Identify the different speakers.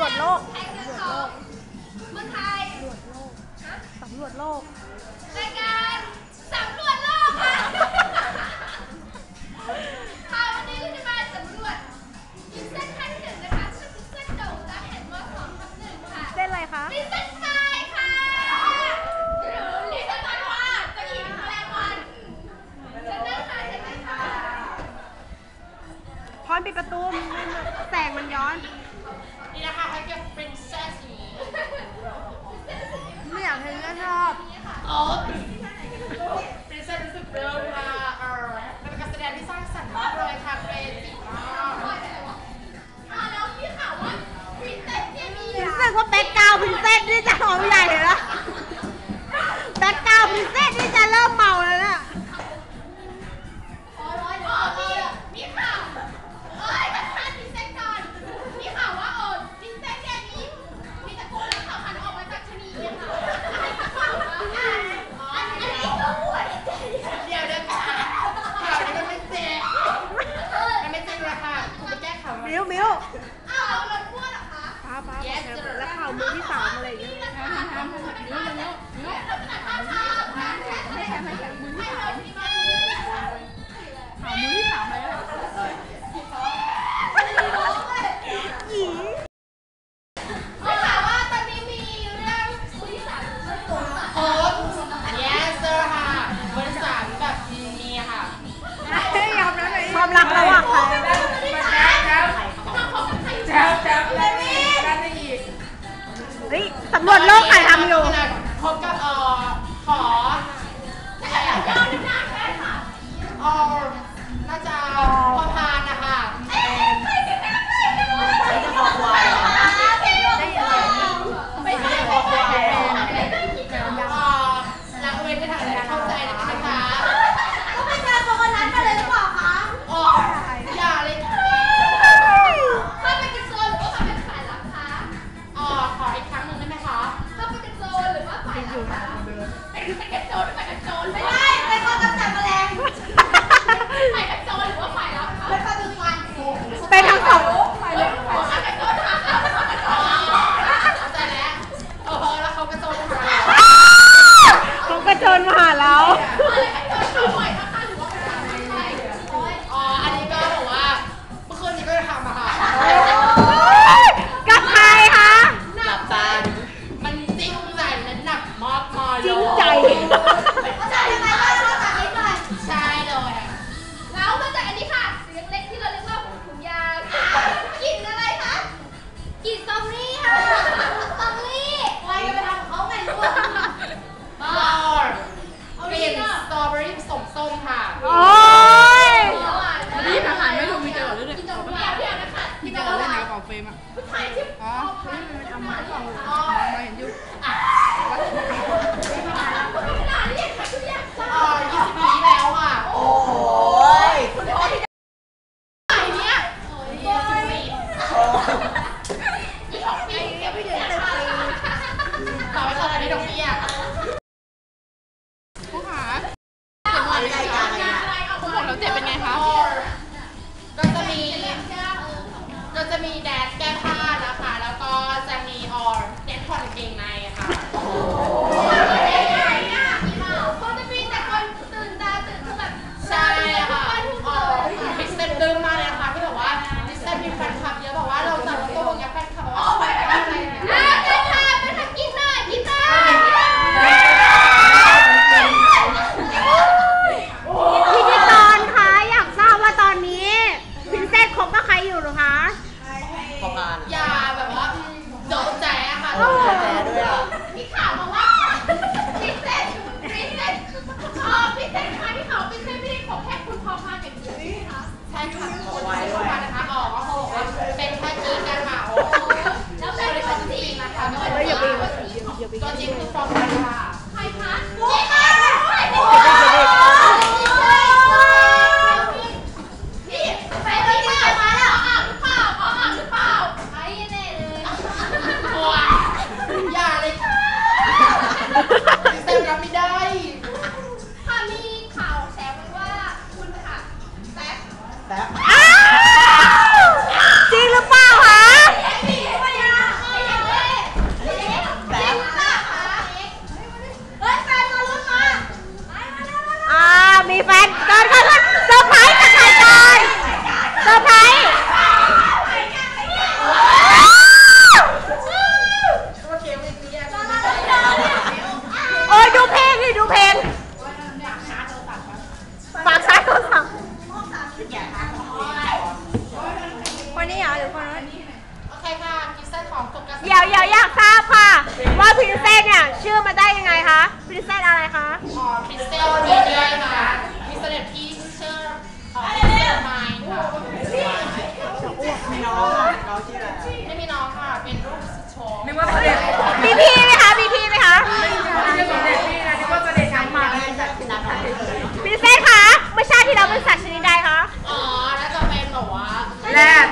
Speaker 1: รวจโลก
Speaker 2: เมืองไทย
Speaker 1: สำรวจโลก
Speaker 2: รายการสำรวจโลกค่ะค่ะวันนี้เราจะมาสำรวจกินเส้นขั้นหนึ่งนะคะชื่อเส้นโด่งและเห่งมอสองทับหนึ่งค่ะ
Speaker 1: เส้นอะไรคะ
Speaker 2: เป็นเส้นไฟค่ะหรือเรียกกันว่าตะหยิแมลงวันเส้นได้เส้นได้
Speaker 1: พรอมปิดประตูแสงมันย้อนะ
Speaker 3: คะให้กับ princess
Speaker 1: ไม่อยากให้ก็ชอบ
Speaker 3: อ๋อ princess รู้สึกเริ่มาเออเป็นการแสดงที่สร้างสรรค์มากเลยค่ะเกรซี่มาก
Speaker 2: พินเซส
Speaker 1: ก็แบ็กกราวพินเซสที่จะหอมใหญ่เหรอะแบ็กกราวพินเซสที่จะเริ่ม เฮ้ยสำรวจโลกใครทำอยู่
Speaker 3: พบกับเอ่อขอน่าจะ ไป
Speaker 2: กรนโจนไม่
Speaker 3: ได้ไป
Speaker 2: เข้ากำจัดแลงไปกระโจ
Speaker 3: น
Speaker 1: หรื
Speaker 3: อว่า
Speaker 2: ไป
Speaker 3: แล้ว
Speaker 2: ไปปน
Speaker 3: ทั้ง
Speaker 1: สอ
Speaker 2: ง พรินเซ
Speaker 1: สเนี่ย ชื่อมาได้ยังไงคะพรินเซสอะไรคะ
Speaker 3: อ๋อพิเศษมีเดียค่ะมีเสด็จพี่เชื่อเอ่อพิเศษไมค์ค่ะ
Speaker 4: มีน้องอะน้องชื่ออะไร
Speaker 3: ไม่มีน้องค่ะ เป็นลูกสุดโชว์
Speaker 2: นึกว่าเสด็จ
Speaker 1: มีพี่ไหมคะ มีพี่ไหมคะ
Speaker 2: ไม่ใช่เสด็จพี่นะนึกว่าเสด็จช้างมา
Speaker 1: พรินเซสคะเมื่อชาติที่เราเป็นสัตว์ชนิดใดคะ
Speaker 3: อ๋อน่าจะเป็นแบบว่า
Speaker 2: แรด